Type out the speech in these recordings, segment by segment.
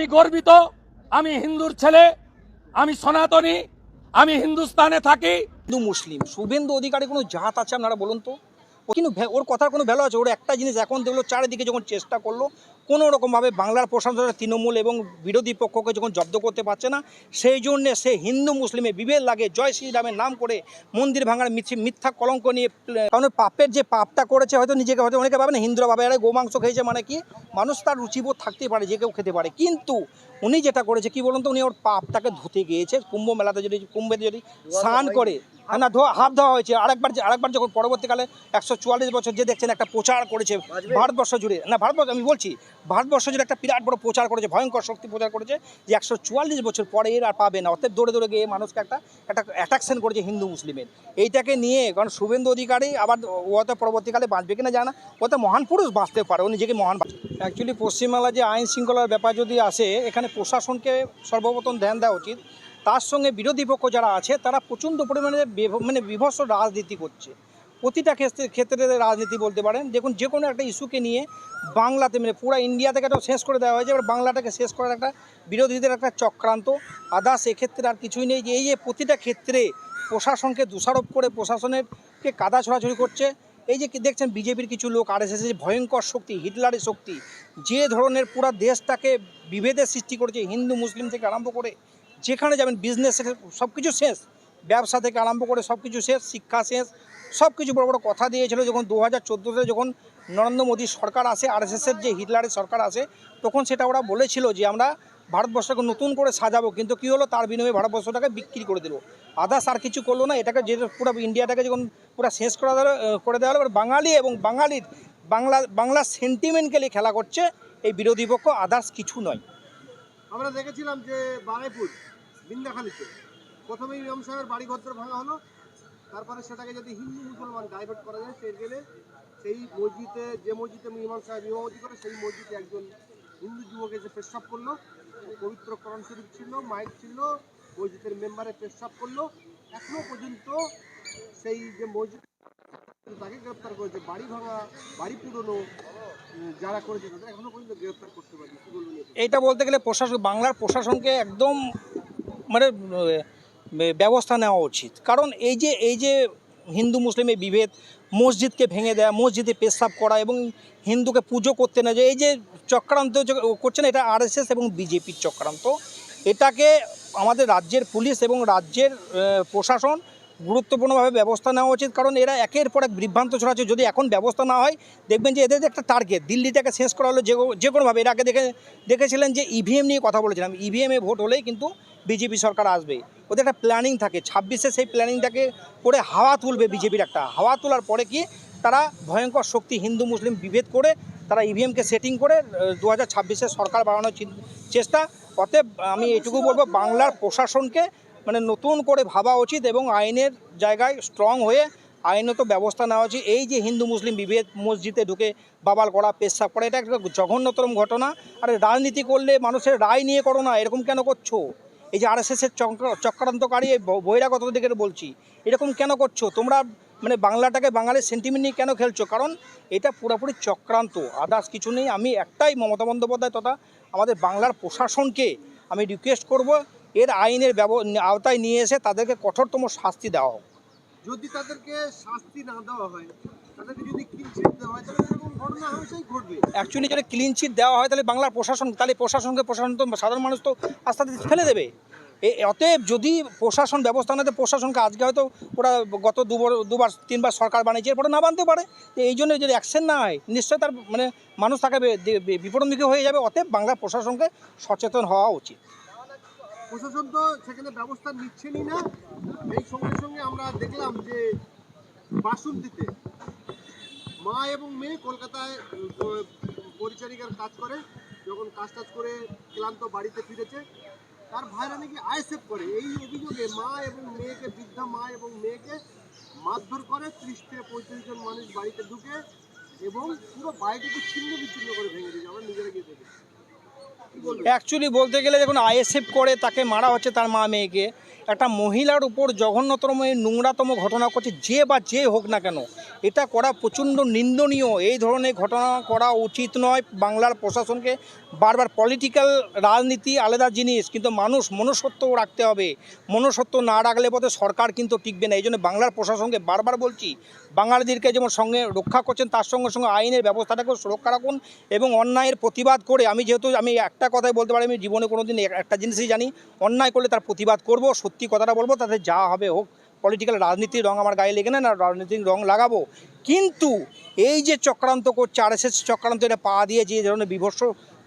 আমি গর্বিত, আমি হিন্দুর ছেলে, আমি সনাতনী, আমি হিন্দুস্তানে থাকি। হিন্দু মুসলিম, শুভেন্দু অধিকারী কোনো জাত আছে আপনারা বলুন তো? কিন্তু ওর কথার কোনো ভ্যালু আছে? ওর একটা জিনিস এখন দেখল, চারিদিকে যখন চেষ্টা করল কোনো রকমভাবে বাংলার প্রশাসনের তৃণমূল এবং বিরোধী পক্ষকে যখন জব্দ করতে পারছে না সেই জন্যে সে হিন্দু মুসলিমে বিভেদ লাগে জয় শ্রীরামের নাম করে মন্দির ভাঙার মিথ্যে- মিথ্যা কলঙ্ক নিয়ে কারণ পাপের যে পাপটা করেছে হয়তো নিজেকে হয়তো অনেকে ভাবে না হিন্দুরা ভাবে আরে গোমাংস খেয়েছে মানে কি? মানুষ তার রুচিবোধ থাকতেই পারে যে কেউ খেতে পারে। কিন্তু উনি যেটা করেছে কি বলুন তো উনি ওর পাপটাকে ধুতে গিয়েছে কুম্ভ মেলাতে যদি কুম্ভে যদি স্নান করে না ধোয়া হাফ দেওয়া হয়েছে। আরেকবার আরেকবার যখন পরবর্তীকালে একশো চুয়াল্লিশ বছর যে দেখছেন একটা প্রচার করেছে ভারতবর্ষ জুড়ে। না ভারতবর্ষ আমি বলছি ভারতবর্ষ জুড়ে একটা বিরাট বড় প্রচার করেছে ভয়ঙ্কর শক্তি প্রচার করেছে যে একশো চুয়াল্লিশ বছর পরে এর আর পাবে না। অর্থাৎ দৌড়ে দৌড়ে গিয়ে মানুষকে একটা একটা অ্যাট্রাকশন করেছে হিন্দু মুসলিমের। এইটাকে নিয়ে কারণ শুভেন্দু অধিকারী আবার ও হয়তো পরবর্তীকালে বাঁচবে কিনা জানা ও তো মহান পুরুষ বাঁচতে পারে। ও নিজেকে মহান অ্যাকচুয়ালি পশ্চিমবাংলা যে আইন শৃঙ্খলার ব্যাপার যদি আসে এখানে প্রশাসনকে সর্বপ্রথম ধ্যান দেওয়া উচিত। তার সঙ্গে বিরোধী পক্ষ যারা আছে, তারা প্রচণ্ড পরিমাণে মানে বিভৎস রাজনীতি করছে। প্রতিটা ক্ষেত্রে ক্ষেত্রে রাজনীতি বলতে পারেন, দেখুন যে কোনো একটা ইস্যুকে নিয়ে বাংলাতে মানে পুরো ইন্ডিয়া থেকে তো শেষ করে দেওয়া হয়েছে। এবার বাংলাটাকে শেষ করার একটা বিরোধীদের একটা চক্রান্ত। আদার্স এক্ষেত্রে আর কিছুই নেই যে এই যে প্রতিটা ক্ষেত্রে প্রশাসনকে দোষারোপ করে প্রশাসনেরকে কাদা ছড়াছড়ি করছে। এই যে দেখছেন বিজেপির কিছু লোক আর এস ভয়ঙ্কর শক্তি, হিটলারের শক্তি, যে ধরনের পুরা দেশটাকে বিভেদের সৃষ্টি করেছে, হিন্দু, মুসলিম থেকে আরম্ভ করে যেখানে যাবেন বিজনেসের সব কিছু শেষ। ব্যবসা থেকে আরম্ভ করে সব কিছু শেষ, শিক্ষা শেষ। সব কিছু বড় বড় কথা দিয়েছিল যখন দু হাজার চোদ্দোতে যখন নরেন্দ্র মোদী সরকার আসে আরএসএসের যে হিটলারের সরকার আসে, তখন সেটা ওরা বলেছিল যে আমরা ভারতবর্ষকে নতুন করে সাজাবো। কিন্তু কী হলো? তার বিনিময়ে ভারতবর্ষটাকে বিক্রি করে দিল। আদার্স আর কিছু করল না। এটাকে যে পুরো ইন্ডিয়াটাকে যখন পুরো শেষ করে করে দেওয়া হলো বাঙালি এবং বাঙালির বাংলা বাংলা সেন্টিমেন্টকে নিয়ে খেলা করছে এই বিরোধী পক্ষ। আদার্স কিছু নয়। আমরা দেখেছিলাম যে বারাইপুর বিন্দাখালীতে প্রথমে ইমাম সাহেবের বাড়ি ঘর ভাঙা হলো, তারপরে সেটাকে যদি হিন্দু মুসলমান ডাইভার্ট করা যায়, সেই গেলে সেই মসজিদে, যে মসজিদে ইমাম সাহেব ইমামতি করে, সেই মসজিদে একজন হিন্দু যুবক এসে পেশাব করল, পবিত্র করণ শরীফ ছিল, মাইক ছিল, মসজিদের মেম্বারে পেশাব করল, এখনও পর্যন্ত সেই যে মসজিদ তাকে গ্রেপ্তার করেছে। বাড়ি ভাঙা বাড়ি পুরনো যারা করেছে তাদের এখনও পর্যন্ত গ্রেপ্তার করতে পারেনি? এইটা বলতে গেলে প্রশাসন, বাংলার প্রশাসনকে একদম মানে ব্যবস্থা নেওয়া উচিত। কারণ এই যে এই যে হিন্দু মুসলিমের বিভেদ, মসজিদকে ভেঙে দেওয়া মসজিদে পেশাব করা এবং হিন্দুকে পুজো করতে না যে, এই যে চক্রান্ত যে করছে না, এটা আরএসএস এবং বিজেপির চক্রান্ত। এটাকে আমাদের রাজ্যের পুলিশ এবং রাজ্যের প্রশাসন গুরুত্বপূর্ণভাবে ব্যবস্থা নেওয়া উচিত, কারণ এরা একের পর এক বিভ্রান্ত ছড়াচ্ছে যদি এখন ব্যবস্থা না হয়, দেখবেন যে এদের একটা টার্গেট দিল্লিটাকে শেষ করা হলো যে কোনোভাবে। এর আগে দেখে দেখেছিলেন যে ইভিএম নিয়ে কথা বলেছিলাম। ইভিএমে ভোট হলেই কিন্তু বিজেপি সরকার আসবে। ওদের একটা প্ল্যানিং থাকে। ছাব্বিশে সেই প্ল্যানিংটাকে করে হাওয়া তুলবে বিজেপির একটা। হাওয়া তোলার পরে কি তারা ভয়ঙ্কর শক্তি, হিন্দু, মুসলিম বিভেদ করে তারা ইভিএমকে সেটিং করে দু হাজার সরকার বাড়ানোর চেষ্টা। অতএব আমি এটুকু বলব, বাংলার প্রশাসনকে মানে নতুন করে ভাবা উচিত এবং আইনের জায়গায় স্ট্রং হয়ে আইনত ব্যবস্থা নেওয়া উচিত। এই যে হিন্দু, মুসলিম বিভেদ, মসজিদে ঢুকে বাবাল করা, পেশাব করা, এটা একটা জঘন্যতম ঘটনা। আর রাজনীতি করলে মানুষের রায় নিয়ে করো না, এরকম কেন করছ? এই যে আরএসএসের চক্র, চক্রান্তকারী বহিরাগত দিকে বলছি, এরকম কেন করছ? তোমরা মানে বাংলাটাকে, বাঙালির সেন্টিমেন্ট নিয়ে কেন খেলছো? কারণ এটা পুরোপুরি চক্রান্ত আদার্স কিছু নেই। আমি একটাই মমতা বন্দ্যোপাধ্যায় তথা আমাদের বাংলার প্রশাসনকে আমি রিকোয়েস্ট করব এর আইনের ব্যব আওতায় নিয়ে এসে তাদেরকে কঠোরতম শাস্তি দেওয়া হোক। যদি তাদেরকে শাস্তি না দেওয়া হয় তাদেরকে যদি কিলচিট দেওয়া হয় তাহলে এরকম ঘটনা হামেশাই ঘটবে। অ্যাকচুয়ালি যদি ক্লিন চিট দেওয়া হয় তাহলে বাংলার প্রশাসন তাহলে প্রশাসনকে প্রশাসন তো সাধারণ মানুষ তো আস্তে আস্তে ফেলে দেবে। অতএব যদি প্রশাসন ব্যবস্থা না প্রশাসনকে আজকে হয়তো ওরা গত দুবার দুবার তিনবার সরকার বানিয়েছে এরপরে না বানতে পারে। এই জন্য যদি অ্যাকশন না হয় নিশ্চয়ই তার মানে মানুষ তাকে বে- দে- হয়ে যাবে। অতএব বাংলার প্রশাসনকে সচেতন হওয়া উচিত। প্রশাসন তো সেখানে ব্যবস্থা নিচ্ছেনই না। এই সঙ্গে সঙ্গে আমরা দেখলাম যে বাসন্তীতে মা এবং মেয়ে কলকাতায় পরিচারিকার কাজ করে, যখন কাজ টাজ করে ক্লান্ত বাড়িতে ফিরেছে, তার ভাইরা নাকি আইএসএফ করে। এই অভিযোগে মা এবং মেয়েকে, বৃদ্ধা মা এবং মেয়েকে মারধর করে, ত্রিশ থেকে পঁয়ত্রিশ জন মানুষ বাড়িতে ঢুকে এবং পুরো বাড়িটাকে ছিন্ন বিচ্ছিন্ন করে ভেঙে দিয়েছে। আমরা নিজেরা গিয়ে দেখেছি। অ্যাকচুয়ালি বলতে গেলে যখন আইএসএফ করে তাকে মারা হচ্ছে তার মা মেয়েকে। একটা মহিলার উপর জঘন্যতম এই নোংরাতম ঘটনা করছে যে বা যে হোক না কেন। এটা করা প্রচণ্ড নিন্দনীয়। এই ধরনের ঘটনা করা উচিত নয় বাংলার প্রশাসনকে। বারবার পলিটিক্যাল রাজনীতি আলাদা জিনিস, কিন্তু মানুষ মনুষ্যত্বও রাখতে হবে। মনুষ্যত্ব না রাখলে পথে সরকার কিন্তু টিকবে না। এই জন্য বাংলার প্রশাসনকে বারবার বলছি বাঙালিদেরকে যেমন সঙ্গে রক্ষা করছেন, তার সঙ্গে সঙ্গে আইনের ব্যবস্থাটাকেও সুরক্ষা রাখুন এবং অন্যায়ের প্রতিবাদ করে আমি যেহেতু আমি একটা কথাই বলতে পারি, আমি জীবনে কোনো দিন একটা জিনিসই জানি, অন্যায় করলে তার প্রতিবাদ করব, সত্যি কথাটা বলব, তাতে যা হবে হোক। পলিটিক্যাল রাজনীতির রং আমার গায়ে লেগে না না রাজনীতির রং লাগাবো। কিন্তু এই যে চক্রান্ত করছে, আরএসএস চক্রান্ত, এটা পা দিয়ে যে ধরনের বিভৎস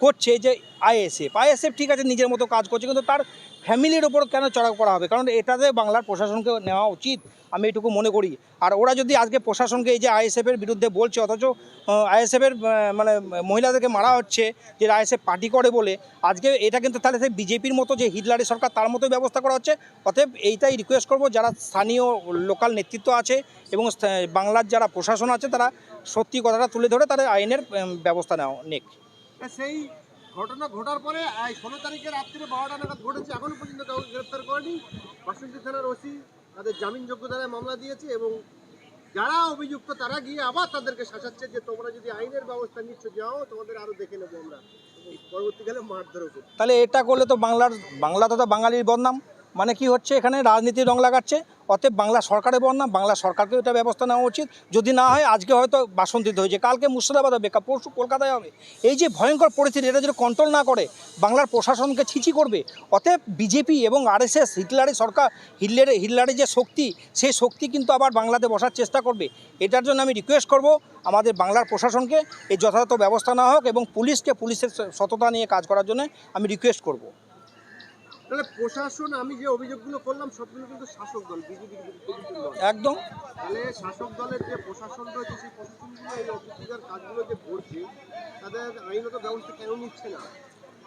করছে যে আইএসএফ আইএসএফ ঠিক আছে, নিজের মতো কাজ করছে, কিন্তু তার ফ্যামিলির ওপর কেন চড়াও করা হবে? কারণ এটাতে বাংলার প্রশাসনকে নেওয়া উচিত, আমি এটুকু মনে করি। আর ওরা যদি আজকে প্রশাসনকে এই যে আইএসএফের বিরুদ্ধে বলছে, অথচ আইএসএফের মানে মহিলাদেরকে মারা হচ্ছে, যে আইএসএফ পার্টি করে বলে, আজকে এটা কিন্তু তাহলে সেই বিজেপির মতো যে হিটলারি সরকার, তার মতোই ব্যবস্থা করা হচ্ছে। অতএব এইটাই রিকোয়েস্ট করব, যারা স্থানীয় লোকাল নেতৃত্ব আছে এবং বাংলার যারা প্রশাসন আছে, তারা সত্যি কথাটা তুলে ধরে তাদের আইনের ব্যবস্থা নেওয়া, নেক। সেই ঘটনা ঘটার পরে ষোলো তারিখে রাত্রে বারোটা নাগাদ ঘটেছে। এখনও পর্যন্ত কাউকে গ্রেপ্তার করেনি। বাসন্তী থানার ওসি তাদের জামিনযোগ্য দ্বারায় মামলা দিয়েছে এবং যারা অভিযুক্ত, তারা গিয়ে আবার তাদেরকে শাসাচ্ছে যে তোমরা যদি আইনের ব্যবস্থা নিচ্ছ, যাও, তোমাদের আরও দেখে নেব আমরা। পরবর্তীকালে মারধর তাহলে এটা করলে তো বাংলার, বাংলা তথা বাঙালির বদনাম। মানে কি হচ্ছে, এখানে রাজনীতি রং লাগাচ্ছে, অতএব বাংলা সরকারের বদনাম বাংলা সরকারকেও এটা ব্যবস্থা নেওয়া উচিত। যদি না হয়, আজকে হয়তো বাসন্তীতে হয়েছে, কালকে মুর্শিদাবাদ হবে পরশু কলকাতায় হবে। এই যে ভয়ঙ্কর পরিস্থিতি, এটা যদি কন্ট্রোল না করে, বাংলার প্রশাসনকে ছিচি করবে, অতএব বিজেপি এবং আরএসএস হিটলারি সরকার, হিটলারের হিটলারের যে শক্তি, সেই শক্তি কিন্তু আবার বাংলাতে বসার চেষ্টা করবে। এটার জন্য আমি রিকোয়েস্ট করব, আমাদের বাংলার প্রশাসনকে এই যথাযথ ব্যবস্থা নেওয়া হোক এবং পুলিশকে পুলিশের সততা নিয়ে কাজ করার জন্য আমি রিকোয়েস্ট করব। তাহলে প্রশাসন আমি যে অভিযোগগুলো করলাম সবগুলো কিন্তু শাসক দল বিজেপির। একদম। তাহলে শাসক দলের যে প্রশাসন রয়েছে সেই প্রশাসনগুলো এই অফিসার কাজগুলো যে করছে তাদের আইনত ব্যবস্থা কেন নিচ্ছে না?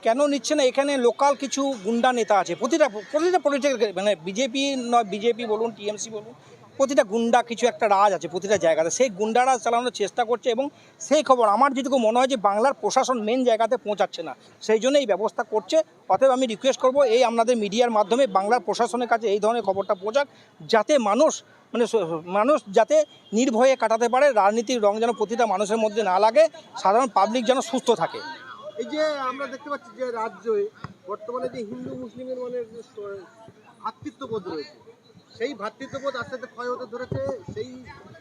কেন নিচ্ছে না? এখানে লোকাল কিছু গুন্ডা নেতা আছে। প্রতিটা প্রতিটা পলিটিক্যাল মানে বিজেপি নয় বিজেপি বলুন টিএমসি বলুন প্রতিটা গুন্ডা কিছু একটা রাজ আছে প্রতিটা জায়গাতে। সেই গুন্ডারা চালানোর চেষ্টা করছে এবং সেই খবর আমার যেটুকু মনে হয় যে বাংলার প্রশাসন মেন জায়গাতে পৌঁছাচ্ছে না। সেই জন্য এই ব্যবস্থা করছে। অতএব আমি রিকোয়েস্ট করব এই আপনাদের মিডিয়ার মাধ্যমে বাংলার প্রশাসনের কাছে এই ধরনের খবরটা পৌঁছাক, যাতে মানুষ মানে মানুষ যাতে নির্ভয়ে কাটাতে পারে, রাজনীতির রং যেন প্রতিটা মানুষের মধ্যে না লাগে, সাধারণ পাবলিক যেন সুস্থ থাকে। এই যে আমরা দেখতে পাচ্ছি যে রাজ্যে বর্তমানে যে হিন্দু, মুসলিমের মানে ভ্রাতৃত্ববোধ রয়েছে সেই ভ্রাতৃত্ববোধ আস্তে আস্তে ক্ষয় হতে ধরেছে। সেই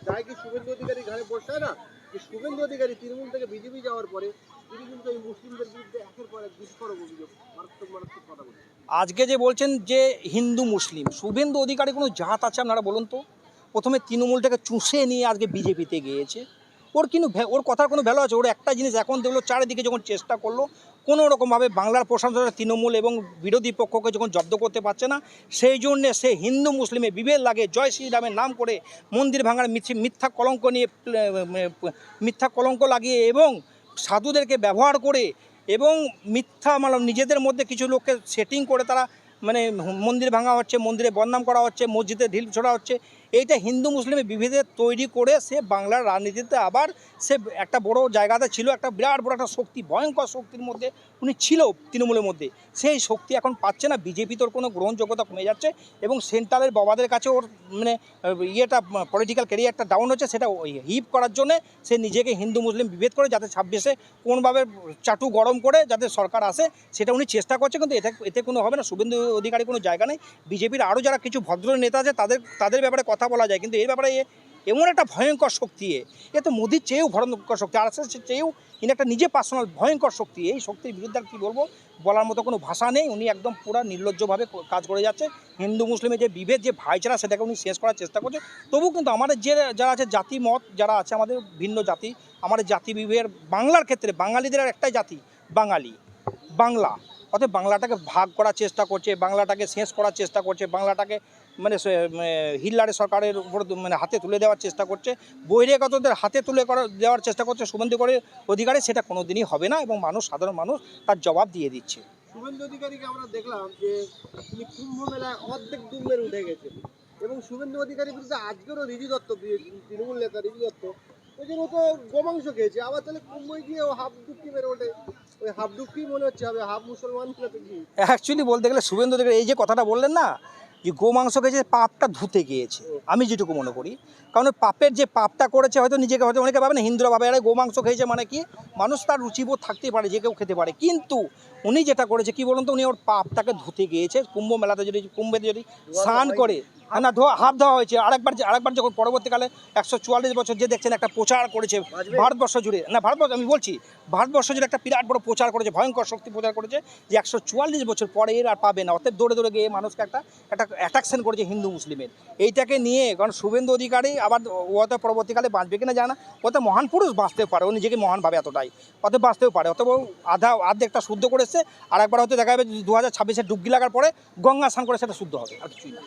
যায় কি শুভেন্দু অধিকারী ঘরে বসায় না? যে শুভেন্দু অধিকারী তৃণমূল থেকে বিজেপি যাওয়ার পরে তিনি কিন্তু এই মুসলিমদের বিরুদ্ধে একের পর এক বিস্ফোরক অভিযোগ, মারাত্মক মারাত্মক কথা বলছেন। আজকে যে বলছেন যে হিন্দু মুসলিম, শুভেন্দু অধিকারী কোনো জাত আছে আপনারা বলুন তো? প্রথমে তৃণমূল থেকে চুষে নিয়ে আজকে বিজেপিতে গিয়েছে। ওর কিন্তু ওর কথার কোনো ভ্যালু আছে। ওর একটা জিনিস এখন দেখল, চারিদিকে যখন চেষ্টা করল, কোনো রকমভাবে বাংলার প্রশাসন তৃণমূল এবং বিরোধী পক্ষকে যখন জব্দ করতে পারছে না, সেই জন্যে সে হিন্দু মুসলিমে বিভেদ লাগে জয় শ্রীরামের নাম করে মন্দির ভাঙার মিথ্যে- কলঙ্ক নিয়ে মিথ্যা কলঙ্ক লাগিয়ে এবং সাধুদেরকে ব্যবহার করে এবং মিথ্যা মানে নিজেদের মধ্যে কিছু লোককে সেটিং করে তারা মানে মন্দির ভাঙা হচ্ছে, মন্দিরে বদনাম করা হচ্ছে, মসজিদে ঢিল ছোড়া হচ্ছে এইটা হিন্দু মুসলিমের বিভেদের তৈরি করে সে বাংলার রাজনীতিতে আবার সে একটা বড় জায়গাতে ছিল, একটা বিরাট বড় একটা শক্তি, ভয়ঙ্কর শক্তির মধ্যে উনি ছিল তৃণমূলের মধ্যে। সেই শক্তি এখন পাচ্ছে না, বিজেপি তোর কোনো গ্রহণযোগ্যতা কমে যাচ্ছে এবং সেন্ট্রালের বাবাদের কাছে ওর মানে ইয়েটা পলিটিক্যাল ক্যারিয়ারটা ডাউন হচ্ছে, সেটা হিপ করার জন্যে সে নিজেকে হিন্দু মুসলিম বিভেদ করে যাতে ছাব্বিশে কোনোভাবে চাটু গরম করে যাতে সরকার আসে, সেটা উনি চেষ্টা করছে, কিন্তু এতে এতে কোনো হবে না। শুভেন্দু অধিকারী কোনো জায়গা নেই। বিজেপির আরও যারা কিছু ভদ্র নেতা আছে, তাদের তাদের ব্যাপারে কথা বলা যায়, কিন্তু এই ব্যাপারে এমন একটা ভয়ঙ্কর শক্তি এ। তো মোদির চেয়েও ভয়ঙ্কর শক্তি, আর চেয়েও ইনি একটা নিজে পার্সোনাল ভয়ঙ্কর শক্তি, এই শক্তির বিরুদ্ধে আর কী বলব, বলার মতো কোনো ভাষা নেই, উনি একদম পুরো নির্লজ্জভাবে কাজ করে যাচ্ছে। হিন্দু, মুসলিমের যে বিভেদ, যে ভাইচারা, সেটাকে উনি শেষ করার চেষ্টা করছে। তবু কিন্তু আমাদের যে যারা আছে, জাতি, মত, যারা আছে আমাদের ভিন্ন জাতি, আমাদের জাতি বিভেদের বাংলার ক্ষেত্রে বাঙালিদের আর একটাই জাতি, বাঙালি, বাংলা। অতএব বাংলাটাকে ভাগ করার চেষ্টা করছে, বাংলাটাকে শেষ করার চেষ্টা করছে, বাংলাটাকে মানে মানে হিল্লারে সরকারের উপর মানে হাতে তুলে দেওয়ার চেষ্টা করছে, বহিরাগতদের হাতে তুলে করা, দেওয়ার চেষ্টা করছে শুভেন্দু করে অধিকারে সেটা কোনো দিনই হবে না এবং মানুষ, সাধারণ মানুষ তার জবাব দিয়ে দিচ্ছে। শুভেন্দু অধিকারীকে আমরা দেখলাম যে তিনি কুম্ভ মেলায় অর্ধেক ডুব মেরে উঠে গেছে এবং শুভেন্দু অধিকারীর বিরুদ্ধে আজকেরও রিজু দত্ত, তৃণমূল নেতা রিজু দত্ত ওই জন্য তো গোমাংস খেয়েছে। আবার তাহলে কুম্ভই গিয়ে ও হাফ ডুবকি মেরে ওঠে ওই হাফডুকি মনে হচ্ছে? হবে হাফ মুসলমান না তো কি? অ্যাকচুয়ালি বলতে গেলে শুভেন্দু অধিকারী এই যে কথাটা বললেন না যে গোমাংস খেয়েছে পাপটা ধুতে গিয়েছে। আমি যেটুকু মনে করি। কারণ পাপের যে পাপটা করেছে হয়তো নিজেকে হয়তো অনেকে ভাবে না হিন্দুরা ভাবে আরে গোমাংস খেয়েছে মানে কি? মানুষ তার রুচিবোধ থাকতেই পারে যে কেউ খেতে পারে। কিন্তু উনি যেটা করেছে কি বলুন তো উনি ওর পাপটাকে ধুতে গিয়েছে। কুম্ভ মেলাতে যদি কুম্ভে যদি স্নান করে না ধোয়া হাফ দেওয়া হয়েছে। আরেকবার যে- আরেকবার যখন পরবর্তীকালে একশো চুয়াল্লিশ বছর যে দেখছেন একটা প্রচার করেছে ভারতবর্ষ জুড়ে। না ভারতবর্ষ আমি বলছি ভারতবর্ষ জুড়ে একটা বিরাট বড় প্রচার করেছে ভয়ঙ্কর শক্তি প্রচার করেছে যে একশো চুয়াল্লিশ বছর পরে এর আর পাবে না। অর্থাৎ দৌড়ে দৌড়ে গিয়ে মানুষকে একটা একটা অ্যাট্রাকশন করেছে হিন্দু মুসলিমের। এইটাকে নিয়ে কারণ শুভেন্দু অধিকারী আবার ও হয়তো পরবর্তীকালে বাঁচবে কিনা জানা ও তো মহান পুরুষ বাঁচতেও পারে ও নিজেকে মহান ভাবে এতটাই। অত বাঁচতেও পারে। অত আধা আধেকটা শুদ্ধ করেছে আর একবার হয়তো দেখা যাবে দু হাজার ছাব্বিশে ডুবকি লাগার পরে গঙ্গা স্নান করে সেটা শুদ্ধ হবে। আর কিছুই না।